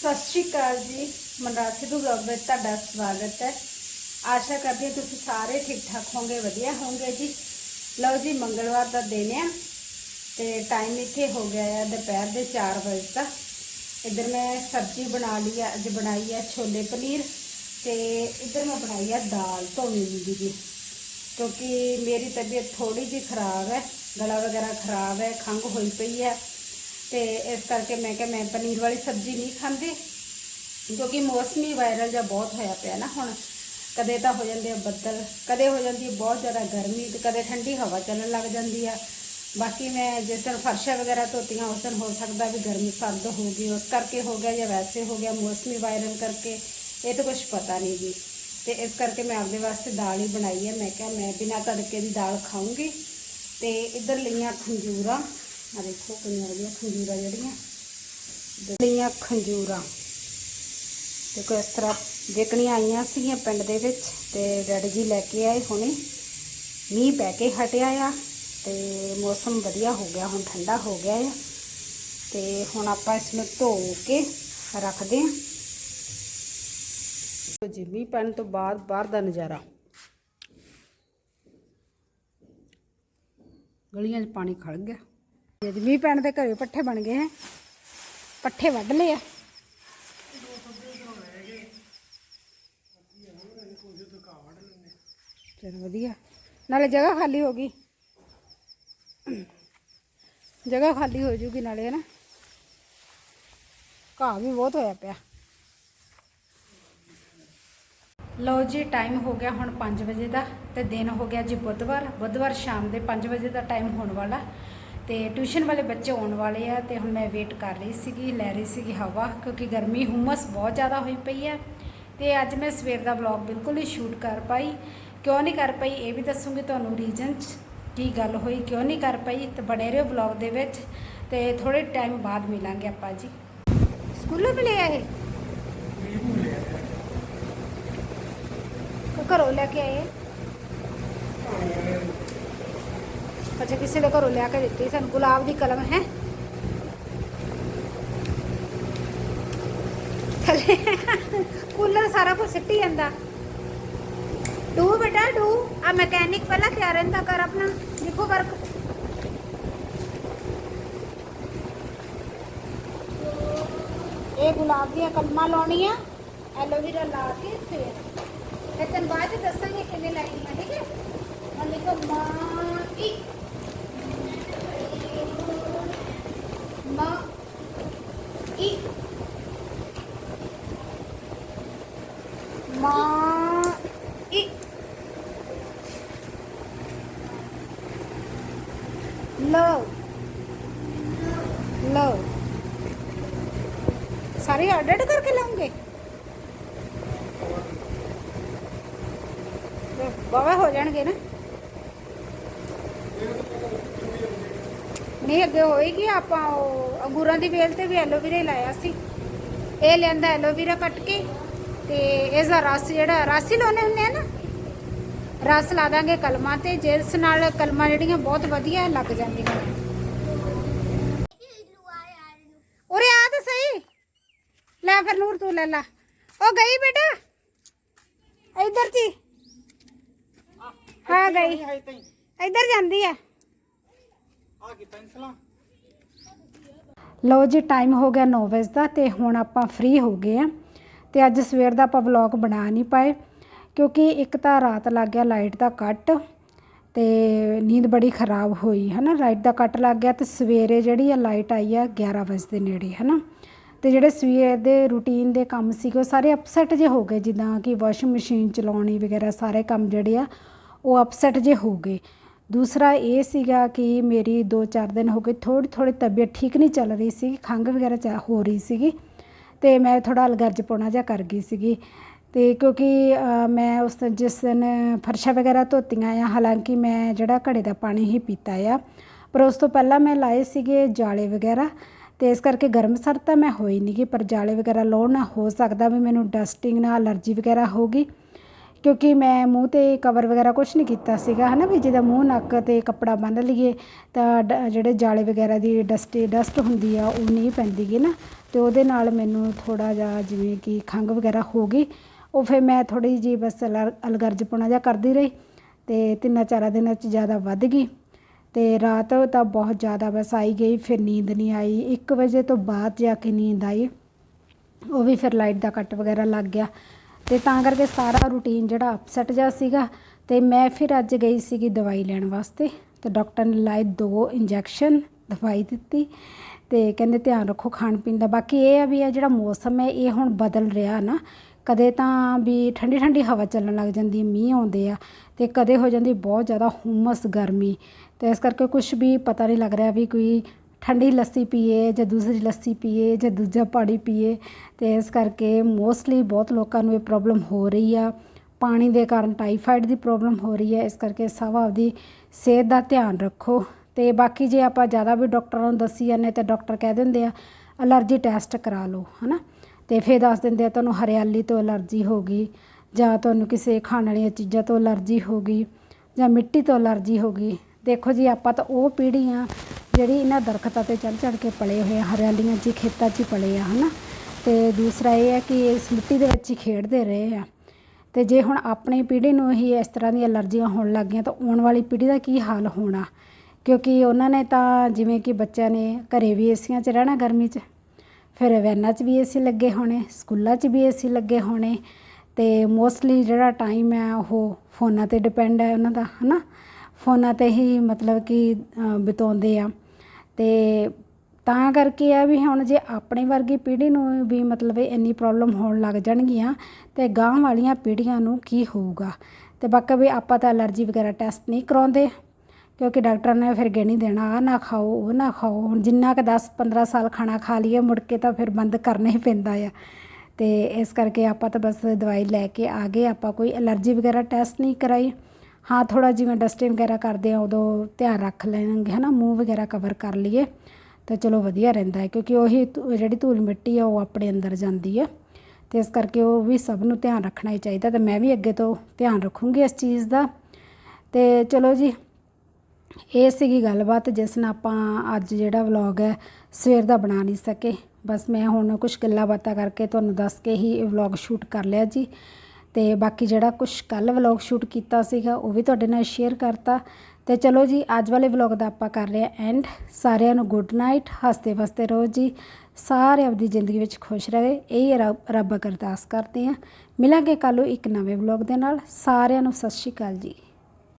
ਸਤਿ ਸ਼੍ਰੀ ਅਕਾਲ ਜੀ। ਮਨਰਾਜ ਸਿੱਧੂ ਵਲੌਗ ਵਿੱਚ ਤੁਹਾਡਾ ਸਵਾਗਤ ਹੈ। ਆਸ਼ਾ ਕਰਦੀ ਹਾਂ ਤੁਸੀਂ ਸਾਰੇ ਠੀਕ ਠਾਕ ਹੋਵੋਗੇ, ਵਧੀਆ ਹੋਵੋਗੇ ਜੀ। ਲਓ ਜੀ, ਮੰਗਲਵਾਰ ਦਾ ਦਿਨ ਆ ਤੇ ਟਾਈਮ ਇੱਥੇ ਹੋ ਗਿਆ ਹੈ ਦੁਪਹਿਰ ਦੇ 4 ਵਜੇ ਦਾ। ਇੱਧਰ ਮੈਂ ਸਬਜ਼ੀ ਬਣਾ ਲਈ ਹੈ ਅੱਜ ਬਣਾਈ ਹੈ ਛੋਲੇ ਪਨੀਰ ਤੇ ਇੱਧਰ ਮੈਂ ਬਣਾਈ ਆ ਦਾਲ ਧੋਣੀ ਦੀ ਜੀ ਕਿਉਂਕਿ ਮੇਰੀ ਤਬੀਅਤ ਥੋੜੀ ਜਿਹੀ ਖਰਾਬ ਹੈ, ਗਲਾ ਵਗੈਰਾ ਖਰਾਬ ਹੈ, ਖੰਘ ਹੋਈ ਪਈ ਹੈ। ਤੇ ਇਸ ਕਰਕੇ ਮੈਂ ਕਿਹਾ ਮੈਂ ਪਨੀਰ ਵਾਲੀ ਸਬਜ਼ੀ ਨਹੀਂ ਖਾਂਦੀ, ਕਿਉਂਕਿ ਮੌਸਮੀ ਵਾਇਰਲ ਜਾਂ ਬਹੁਤ ਹੋਇਆ ਪਿਆ ਨਾ ਹੁਣ। ਕਦੇ ਤਾਂ ਹੋ ਜਾਂਦੇ ਆ ਬੱਦਲ, ਕਦੇ ਹੋ ਜਾਂਦੀ ਹੈ ਬਹੁਤ ਜ਼ਿਆਦਾ ਗਰਮੀ ਤੇ ਕਦੇ ਠੰਡੀ ਹਵਾ ਚੱਲਣ ਲੱਗ ਜਾਂਦੀ ਆ। ਬਾਕੀ ਮੈਂ ਜਿਸ ਦਿਨ ਫਰਸ਼ਾਂ ਵਗੈਰਾ ਧੋਤੀਆਂ, ਉਸ ਦਿਨ ਹੋ ਸਕਦਾ ਵੀ ਗਰਮੀ ਸਰਦ ਹੋ ਗਈ, ਉਸ ਕਰਕੇ ਹੋ ਗਿਆ ਜਾਂ ਵੈਸੇ ਹੋ ਗਿਆ, ਮੌਸਮੀ ਵਾਇਰਲ ਕਰਕੇ, ਇਹ ਤਾਂ ਕੁਝ ਪਤਾ ਨਹੀਂ ਜੀ। ਤੇ ਇਸ ਕਰਕੇ ਮੈਂ ਆਪਦੇ ਵਾਸਤੇ ਦਾਲ ਹੀ ਬਣਾਈ ਹੈ ਮੈਂ ਕਿਹਾ ਮੈਂ ਬਿਨਾਂ ਤੜਕੇ ਦੀ ਦਾਲ ਖਾਊਂਗੀ। ਤੇ ਇੱਧਰ ਲਈਆਂ ਖੰਜੂਰਾਂ। ਆ ਦੇਖੋ ਕਿੰਨੀਆਂ ਵਧੀਆ ਖੰਜੂਰਾਂ ਜਿਹੜੀਆਂ। ਇੱਧਰ ਲਈਆਂ ਖੰਜੂਰਾਂ। ਦੇਖੋ ਇਸ ਤਰ੍ਹਾਂ ਵੇਚਣੀਆਂ ਆਈਆਂ ਸੀਗੀਆਂ ਪਿੰਡ ਦੇ ਵਿੱਚ ਤੇ ਡੈਡੀ ਜੀ ਲੈ ਕੇ ਆਏ ਹੁਣੇ। ਮੀਂਹ ਪੈ ਕੇ ਹਟਿਆ ਆ ਤੇ ਮੌਸਮ ਵਧੀਆ ਹੋ ਗਿਆ, ਹੁਣ ਠੰਡਾ ਹੋ ਗਿਆ ਆ। ਤੇ ਹੁਣ ਆਪਾਂ ਇਸ ਨੂੰ ਧੋ ਕੇ ਰੱਖਦੇ ਹਾਂ ਜੀ, ਮੀਂਹ ਪੈਣ ਤੋਂ ਬਾਅਦ ਬਾਹਰ ਦਾ ਨਜ਼ਾਰਾ। ਗਲੀਆਂ 'ਚ ਪਾਣੀ ਖੜ ਗਿਆ। ਅੱਜ ਮੀਂਹ ਪੈਣ ਦੇ ਘਰੇ ਪੱਠੇ ਬਣ ਗਏ ਹੈ। ਪੱਠੇ ਵੱਢ ਲਏ ਆ। ਚਲ ਵਧੀਆ। ਨਾਲੇ ਜਗ੍ਹਾ ਖਾਲੀ ਹੋ ਗਈ। ਜਗ੍ਹਾ ਖਾਲੀ ਹੋ ਜੂਗੀ ਨਾਲੇ ਹੈ ਨਾ ਘਾਹ ਵੀ ਬਹੁਤ ਹੋਇਆ ਪਿਆ। ਲਓ ਜੀ ਟਾਈਮ ਹੋ ਗਿਆ ਹੁਣ 5 ਵਜੇ ਦਾ ਤੇ ਦਿਨ ਹੋ ਗਿਆ ਜੀ ਬੁੱਧਵਾਰ। ਬੁੱਧਵਾਰ ਸ਼ਾਮ ਦੇ 5 ਵਜੇ ਦਾ ਟਾਈਮ ਹੋਣ ਵਾਲਾ। ਤੇ ਟਿਊਸ਼ਨ ਵਾਲੇ ਬੱਚੇ ਆਉਣ ਵਾਲੇ ਆ ਤੇ ਹੁਣ ਮੈਂ ਵੇਟ ਕਰ ਰਹੀ ਸੀਗੀ, ਲੈ ਰਹੀ ਸੀਗੀ ਹਵਾ ਕਿਉਂਕਿ ਗਰਮੀ ਹੁਮਸ ਬਹੁਤ ਜ਼ਿਆਦਾ ਹੋਈ ਪਈ ਹੈ ਤੇ ਅੱਜ ਮੈਂ ਸਵੇਰ ਦਾ ਵਲੌਗ ਬਿਲਕੁਲ ਹੀ ਸ਼ੂਟ ਕਰ ਪਾਈ। ਕਿਉਂ ਨਹੀਂ ਕਰ ਪਾਈ ਇਹ ਵੀ ਦੱਸੂਗੀ ਤੁਹਾਨੂੰ ਰੀਜ਼ਨ ਕੀ ਗੱਲ ਹੋਈ, ਕਿਉਂ ਨਹੀਂ ਕਰ ਪਾਈ ਤੇ ਬਣੇ ਰਹੋ ਵਲੌਗ ਦੇ ਵਿੱਚ ਤੇ ਥੋੜੇ ਟਾਈਮ ਬਾਅਦ ਮਿਲਾਂਗੇ ਆਪਾਂ ਜੀ। ਸਕੂਲੋਂ ਮਿਲੇ ਆ ਇਹ? ਘਰੋਂ ਲੈ ਕੇ ਆਏ? ਅੱਛਾ ਕਿਸੇ ਦੇ ਘਰੋਂ ਲਿਆ ਕੇ ਦਿੱਤੀ ਸਾਨੂੰ ਗੁਲਾਬ ਦੀ ਕਲਮ ਹੈ ਥੱਲੇ ਕੂਲਰ ਸਾਰਾ ਕੁਝ ਸਿੱਟੀ ਜਾਂਦਾ ਡੂ ਬੇਟਾ ਡੂ ਆ ਮੈਕੈਨਿਕ ਪਹਿਲਾਂ ਤਿਆਰ ਰਹਿੰਦਾ ਕਰ ਆਪਣਾ ਦੇਖੋ ਵਰਕ ਇਹ ਗੁਲਾਬ ਦੀਆਂ ਕਲਮਾਂ ਲਾਉਣੀਆਂ ਐਲੋਵੇਰਾ ਲਾ ਕੇ ਫਿਰ ਫਿਰ ਤੈਨੂੰ ਬਾਅਦ ਚ ਦੱਸਾਂਗੇ ਕਿਵੇਂ ਲਾਈਆਂ ਠੀਕ ਹੈ ਹੁਣ ਲਿਖੋ ਮਾਂ ਈ ਮਾਂ ਈ ਮਾਂ ਈ ਲੋ ਲੋ ਸਾਰੇ ਐਡਿਟ ਕਰਕੇ ਲਾਉਂਗੇ? ਬਾਵਾ ਹੋ ਜਾਣਗੇ ਨਾ। ਨਹੀਂ ਅੱਗੇ ਹੋਏਗੀ ਆਪਾਂ ਉਹ ਅੰਗੂਰਾਂ ਦੀ ਵੇਲ ਤੇ ਵੀ ਐਲੋਵੇਰਾ ਹੀ ਲਾਇਆ ਸੀ। ਇਹ ਲੈਂਦਾ ਐਲੋਵੇਰਾ ਕੱਟ ਕੇ ਤੇ ਇਸ ਦਾ ਰਸ ਜਿਹੜਾ ਰਸ ਹੀ ਲਾਉਣੇ ਹੁੰਦੇ ਆ ਨਾ। ਰਸ ਲਾ ਦਾਂਗੇ ਕਲਮਾਂ ਤੇ ਜਿਸ ਨਾਲ ਕਲਮਾਂ ਜਿਹੜੀਆਂ ਬਹੁਤ ਵਧੀਆ ਲੱਗ ਜਾਂਦੀਆਂ। ਉਰੇ ਆ ਤਾਂ ਸਹੀ। ਲੈ ਫਿਰ ਨੂਰ ਤੂੰ ਲੈ ਲਾ। ਉਹ ਗਈ ਬੇਟਾ। ਇੱਧਰ ਜੀ। ਹਾਂ ਗਈ। ਇੱਧਰ ਜਾਂਦੀ ਆ। ਆ ਕੀ ਪੈਨਸਲਾਂ। ਲਓ ਜੀ ਟਾਈਮ ਹੋ ਗਿਆ 9 ਵਜੇ ਦਾ ਤੇ ਹੁਣ ਆਪਾਂ ਫ੍ਰੀ ਹੋ ਗਏ ਆ ਤੇ ਅੱਜ ਸਵੇਰ ਦਾ ਆਪਾਂ ਵਲੌਗ ਬਣਾ ਨਹੀਂ ਪਾਏ ਕਿਉਂਕਿ ਇੱਕ ਤਾਂ ਰਾਤ ਲੱਗ ਗਿਆ ਲਾਈਟ ਦਾ ਕੱਟ ਤੇ ਨੀਂਦ ਬੜੀ ਖਰਾਬ ਹੋਈ ਹੈ ਨਾ ਲਾਈਟ ਦਾ ਕੱਟ ਲੱਗ ਗਿਆ ਤੇ ਸਵੇਰੇ ਜਿਹੜੀ ਆ ਲਾਈਟ ਆਈ ਆ 11 ਵਜੇ ਦੇ ਨੇੜੇ ਹੈ ਨਾ ਤੇ ਜਿਹੜੇ ਸਵੇਰ ਦੇ ਰੂਟੀਨ ਦੇ ਕੰਮ ਸੀਗੇ, ਉਹ ਸਾਰੇ ਅਪਸੈਟ ਜੇ ਹੋ ਗਏ, ਜਿੱਦਾਂ ਕਿ ਵਾਸ਼ਿੰਗ ਮਸ਼ੀਨ ਚਲਾਉਣੀ ਵਗੈਰਾ, ਸਾਰੇ ਕੰਮ ਜਿਹੜੇ ਆ, ਉਹ ਅਪਸੈਟ ਜੇ ਹੋ ਗਏ। ਦੂਸਰਾ ਇਹ ਸੀਗਾ ਕਿ ਮੇਰੀ 2-4 ਦਿਨ ਹੋ ਗਏ ਥੋੜੀ ਥੋੜੀ ਤਬੀਅਤ ਠੀਕ ਨਹੀਂ ਚੱਲ ਰਹੀ ਸੀ ਖੰਘ ਵਗੈਰਾ ਚਾ ਹੋ ਰਹੀ ਸੀਗੀ ਤੇ ਮੈਂ ਥੋੜਾ ਅਲਗਰਜ ਪਾਉਣਾ ਜਿਹਾ ਕਰ ਗਈ ਸੀਗੀ ਤੇ ਕਿਉਂਕਿ ਮੈਂ ਉਸ ਦਿਨ ਜਿਸ ਦਿਨ ਫਰਸ਼ਾਂ ਵਗੈਰਾ ਧੋਤੀਆਂ ਆ, ਹਾਲਾਂਕਿ ਮੈਂ ਜਿਹੜਾ ਘੜੇ ਦਾ ਪਾਣੀ ਹੀ ਪੀਤਾ ਆ, ਪਰ ਉਸ ਤੋਂ ਪਹਿਲਾਂ ਮੈਂ ਲਾਏ ਸੀਗੇ ਜਾਲੇ ਵਗੈਰਾ ਤੇ ਇਸ ਕਰਕੇ ਗਰਮ ਸਰਦ ਤਾਂ ਮੈਂ ਹੋਈ ਨਹੀਂ ਗੀ ਪਰ ਜਾਲੇ ਵਗੈਰਾ ਲਾਉਣ ਨਾਲ ਹੋ ਸਕਦਾ ਵੀ ਮੈਨੂੰ ਡਸਟਿੰਗ ਨਾਲ ਅਲਰਜੀ ਵਗੈਰਾ ਹੋਗੀ ਕਿਉਂਕਿ ਮੈਂ ਮੂੰਹ ਤੇ ਕਵਰ ਵਗੈਰਾ ਕੁਝ ਨਹੀਂ ਕੀਤਾ ਸੀਗਾ, ਹਨਾ ਵੀ ਜਿਹਦਾ ਮੂੰਹ, ਨੱਕ ਤੇ ਕੱਪੜਾ ਬੰਨ੍ਹ ਲਈਏ ਤਾਂ ਡ- ਜਿਹੜੇ ਜਾਲੇ ਵਗੈਰਾ ਦੀ ਡਸਟ ਡਸਟ ਹੁੰਦੀ ਆ, ਉਹ ਨਹੀਂ ਪੈਂਦੀ ਗੀ ਨਾ। ਤੇ ਉਹਦੇ ਨਾਲ ਮੈਨੂੰ ਥੋੜਾ ਜਿਹਾ ਜਿਵੇਂ ਕਿ ਖੰਘ ਵਗੈਰਾ ਹੋ ਗਈ। ਉਹ ਫਿਰ ਮੈਂ ਥੋੜੀ ਜੀ ਬਸ ਅਲਰ- ਅਲਗਰਜਪੁਣਾ ਜਿਹਾ ਕਰਦੀ ਰਹੀ ਤੇ ਤਿੰਨਾਂ ਚਾਰਾਂ ਦਿਨਾਂ ਚ ਜ਼ਿਆਦਾ ਵੱਧ ਗਈ। ਤੇ ਰਾਤ ਤਾਂ ਬਹੁਤ ਜ਼ਿਆਦਾ ਬਸ ਆਈ ਗਈ, ਫਿਰ ਨੀਂਦ ਨਹੀਂ ਆਈ। 1 ਵਜੇ ਤੋਂ ਬਾਅਦ ਜਾ ਕੇ ਨੀਂਦ ਆਈ। ਉਹ ਵੀ ਫਿਰ ਲਾਈਟ ਦਾ ਕੱਟ ਵਗੈਰਾ ਲੱਗ ਗਿਆ। ਤੇ ਤਾਂ ਕਰਕੇ ਸਾਰਾ ਰੂਟੀਨ ਜਿਹੜਾ ਅਪਸੈਟ ਜਾ ਸੀਗਾ ਤੇ ਮੈਂ ਫਿਰ ਅੱਜ ਗਈ ਸੀਗੀ ਦਵਾਈ ਲੈਣ ਵਾਸਤੇ ਤੇ ਡਾਕਟਰ ਨੇ ਲਾਏ ਦੋ ਇੰਜੈਕਸ਼ਨ ਦਵਾਈ ਦਿੱਤੀ ਤੇ ਕਹਿੰਦੇ ਧਿਆਨ ਰੱਖੋ ਖਾਣ ਪੀਣ ਦਾ। ਬਾਕੀ ਇਹ ਆ ਵੀ ਇਹ ਜਿਹੜਾ ਮੌਸਮ ਹੈ, ਇਹ ਹੁਣ ਬਦਲ ਰਿਹਾ ਨਾ, ਕਦੇ ਤਾਂ ਵੀ ਠੰਡੀ ਠੰਡੀ ਹਵਾ ਚੱਲਣ ਲੱਗ ਜਾਂਦੀ ਮੀਂਹ ਆਉਂਦੇ ਆ ਤੇ ਕਦੇ ਹੋ ਜਾਂਦੀ ਬਹੁਤ ਜ਼ਿਆਦਾ ਹੁਮਸ ਗਰਮੀ ਤੇ ਇਸ ਕਰਕੇ ਕੁਝ ਵੀ ਪਤਾ ਨਹੀਂ ਲੱਗ ਰਿਹਾ ਵੀ ਕੋਈ ਠੰਡੀ ਲੱਸੀ ਪੀਏ ਜਾਂ ਦੂਸਰੀ ਲੱਸੀ ਪੀਏ ਜਾਂ ਦੂਜਾ ਪਾਣੀ ਪੀਏ ਤੇ ਇਸ ਕਰਕੇ ਮੋਸਟਲੀ ਬਹੁਤ ਲੋਕਾਂ ਨੂੰ ਇਹ ਪ੍ਰੋਬਲਮ ਹੋ ਰਹੀ ਆ। ਪਾਣੀ ਦੇ ਕਾਰਨ ਟਾਈਫਾਈਡ ਦੀ ਪ੍ਰੋਬਲਮ ਹੋ ਰਹੀ ਹੈ। ਇਸ ਕਰਕੇ ਸਭ ਆਪਦੀ ਸਿਹਤ ਦਾ ਧਿਆਨ ਰੱਖੋ। ਤੇ ਬਾਕੀ ਜੇ ਆਪਾਂ ਜ਼ਿਆਦਾ ਵੀ ਡਾਕਟਰਾਂ ਨੂੰ ਦੱਸੀ ਜਾਂਦੇ ਤਾਂ ਡਾਕਟਰ ਕਹਿ ਦਿੰਦੇ ਆ ਅਲਰਜੀ ਟੈਸਟ ਕਰਾ ਲਓ ਹਨਾ? ਤੇ ਫਿਰ ਦੱਸ ਦਿੰਦੇ ਆ, ਤੁਹਾਨੂੰ ਹਰਿਆਲੀ ਤੋਂ ਅਲਰਜੀ ਹੋ ਗਈ ਜਾਂ ਤੁਹਾਨੂੰ ਕਿਸੇ ਖਾਣ ਵਾਲੀਆਂ ਚੀਜ਼ਾਂ ਤੋਂ ਅਲਰਜੀ ਹੋ ਗਈ ਜਾਂ ਮਿੱਟੀ ਤੋਂ ਅਲਰਜੀ ਹੋ ਗਈ ਦੇਖੋ ਜੀ ਆਪਾਂ ਤਾਂ ਉਹ ਪੀੜ੍ਹੀ ਆ ਜਿਹੜੀ ਇਹਨਾਂ ਦਰਖਤਾਂ ਤੇ ਚੜ੍ਹ ਚੜ੍ਹ ਕੇ ਪਲੇ ਹੋਏ ਆ ਹਰਿਆਲੀਆਂ 'ਚ ਹੀ, ਖੇਤਾਂ 'ਚ ਹੀ ਪਲੇ ਆ ਹਨਾ? ਤੇ ਦੂਸਰਾ ਇਹ ਹੈ ਕਿ ਇਸ ਮਿੱਟੀ ਦੇ ਵਿੱਚ ਹੀ ਖੇਡਦੇ ਰਹੇ ਆ। ਤੇ ਜੇ ਹੁਣ ਆਪਣੀ ਪੀੜ੍ਹੀ ਨੂੰ ਹੀ ਇਸ ਤਰ੍ਹਾਂ ਦੀਆਂ ਅਲਰਜੀਆਂ ਹੋਣ ਲੱਗ ਗਈਆਂ ਤਾਂ ਆਉਣ ਵਾਲੀ ਪੀੜ੍ਹੀ ਦਾ ਕੀ ਹਾਲ ਹੋਣਾ? ਕਿਉਂਕਿ ਉਹਨਾਂ ਨੇ ਤਾਂ ਜਿਵੇਂ ਕਿ ਬੱਚਿਆਂ ਨੇ ਘਰੇ ਵੀ ਏਸੀਆਂ 'ਚ ਰਹਿਣਾ ਗਰਮੀ 'ਚ ਫਿਰ ਵੈਨਾਂ 'ਚ ਵੀ ਏਸੀ ਲੱਗੇ ਹੋਣੇ ਸਕੂਲਾਂ 'ਚ ਵੀ ਏਸੀ ਲੱਗੇ ਹੋਣੇ ਤੇ ਮੋਸਟਲੀ ਜਿਹੜਾ ਟਾਈਮ ਹੈ ਉਹ ਫੋਨਾਂ ਤੇ ਡਿਪੈਂਡ ਹੈ ਉਹਨਾਂ ਦਾ ਹਨਾ? ਫੋਨਾਂ ਤੇ ਹੀ ਮਤਲਬ ਕਿ ਅ, ਬਿਤਾਉਂਦੇ ਆ। ਅਤੇ ਤਾਂ ਕਰਕੇ ਆ ਵੀ ਹੁਣ ਜੇ ਆਪਣੇ ਵਰਗੀ ਪੀੜ੍ਹੀ ਨੂੰ ਵੀ ਮਤਲਬ ਇੰਨੀ ਪ੍ਰੋਬਲਮ ਹੋਣ ਲੱਗ ਜਾਣਗੀਆਂ, ਤੇ ਗਾਂ ਵਾਲੀਆਂ ਪੀੜ੍ਹੀਆਂ ਨੂੰ ਕੀ ਹੋਊਗਾ? ਅਤੇ ਬਾਕੀ ਵੀ ਆਪਾਂ ਤਾਂ ਐਲਰਜੀ ਵਗੈਰਾ ਟੈਸਟ ਨਹੀਂ ਕਰਾਉਂਦੇ, ਕਿਉਂਕਿ ਡਾਕਟਰਾਂ ਨੇ ਫਿਰ ਗਿਣੀ ਦੇਣਾ, ਆਹ ਨਾ ਖਾਓ, ਉਹ ਨਾ ਖਾਓ। ਹੁਣ ਜਿੰਨਾ ਕੁ 10 15 ਸਾਲ ਖਾਣਾ ਖਾ ਲਈਏ, ਮੁੜ ਕੇ ਤਾਂ ਫਿਰ ਬੰਦ ਕਰਨਾ ਹੀ ਪੈਂਦਾ ਆ। ਅਤੇ ਇਸ ਕਰਕੇ ਆਪਾਂ ਤਾਂ ਬਸ ਦਵਾਈ ਲੈ ਕੇ ਆ ਗਏ, ਆਪਾਂ ਕੋਈ ਐਲਰਜੀ ਵਗੈਰਾ ਟੈਸਟ ਨਹੀਂ ਕਰਾਈ। ਹਾਂ ਥੋੜਾ ਜਿਵੇਂ ਡਸਟਿੰਗ ਵਗੈਰਾ ਕਰਦੇ ਆ, ਉਦੋਂ ਧਿਆਨ ਰੱਖ ਲੈਣਗੇ, ਹਨਾ, ਮੂੰਹ ਵਗੈਰਾ ਕਵਰ ਕਰ ਲਈਏ, ਤਾਂ ਚਲੋ ਵਧੀਆ ਰਹਿੰਦਾ ਹੈ, ਕਿਉਂਕਿ ਉਹੀ ਧੂ- ਜਿਹੜੀ ਧੂਲ ਮਿੱਟੀ ਆ, ਉਹ ਆਪਣੇ ਅੰਦਰ ਜਾਂਦੀ ਹੈ। ਤੇ ਇਸ ਕਰਕੇ ਉਹ ਵੀ ਸਭ ਨੂੰ ਧਿਆਨ ਰੱਖਣਾ ਹੀ ਚਾਹੀਦਾ, ਤੇ ਮੈਂ ਵੀ ਅੱਗੇ ਤੋਂ ਧਿਆਨ ਰੱਖੂੰਗੀ ਇਸ ਚੀਜ਼ ਦਾ। ਤੇ ਚਲੋ ਜੀ, ਇਹ ਸੀਗੀ ਗੱਲਬਾਤ, ਜਿਸ ਨਾਲ ਆਪਾਂ ਅੱਜ ਜਿਹੜਾ ਵਲੌਗ ਹੈ, ਸਵੇਰ ਦਾ ਬਣਾ ਨਹੀਂ ਸਕੇ। ਬਸ ਮੈਂ ਹੁਣ ਕੁਝ ਗੱਲਾਂ ਬਾਤਾਂ ਕਰਕੇ ਤੁਹਾਨੂੰ ਦੱਸ ਕੇ ਹੀ ਇਹ ਵਲੌਗ ਸ਼ੂਟ ਕਰ ਲਿਆ ਜੀ। ਤੇ ਬਾਕੀ ਜਿਹੜਾ ਕੁਝ ਕੱਲ ਵਲੌਗ ਸ਼ੂਟ ਕੀਤਾ ਸੀਗਾ, ਉਹ ਵੀ ਤੁਹਾਡੇ ਨਾਲ ਸ਼ੇਅਰ ਕਰਤਾ। ਤੇ ਚਲੋ ਜੀ, ਅੱਜ ਵਾਲੇ ਵਲੌਗ ਦਾ ਆਪਾਂ ਕਰ ਰਹੇ ਹਾਂ ਐਂਡ ਸਾਰਿਆਂ ਨੂੰ ਗੁੱਡ ਨਾਈਟ ਹੱਸਦੇ ਵਸਦੇ ਰਹੋ ਜੀ। ਸਾਰੇ ਆਪਦੀ ਜ਼ਿੰਦਗੀ ਵਿੱਚ ਖੁਸ਼ ਰਹੇ, ਇਹ ਰੱਬ ਰੱਬ ਅਰਦਾਸ ਕਰਦੇ ਹਾਂ ਮਿਲਾਂਗੇ ਕੱਲ੍ਹ ਨੂੰ ਇੱਕ ਨਵੇਂ ਵਲੌਗ ਦੇ ਨਾਲ। ਸਾਰਿਆਂ ਨੂੰ ਸਤਿ ਸ਼੍ਰੀ ਅਕਾਲ ਜੀ।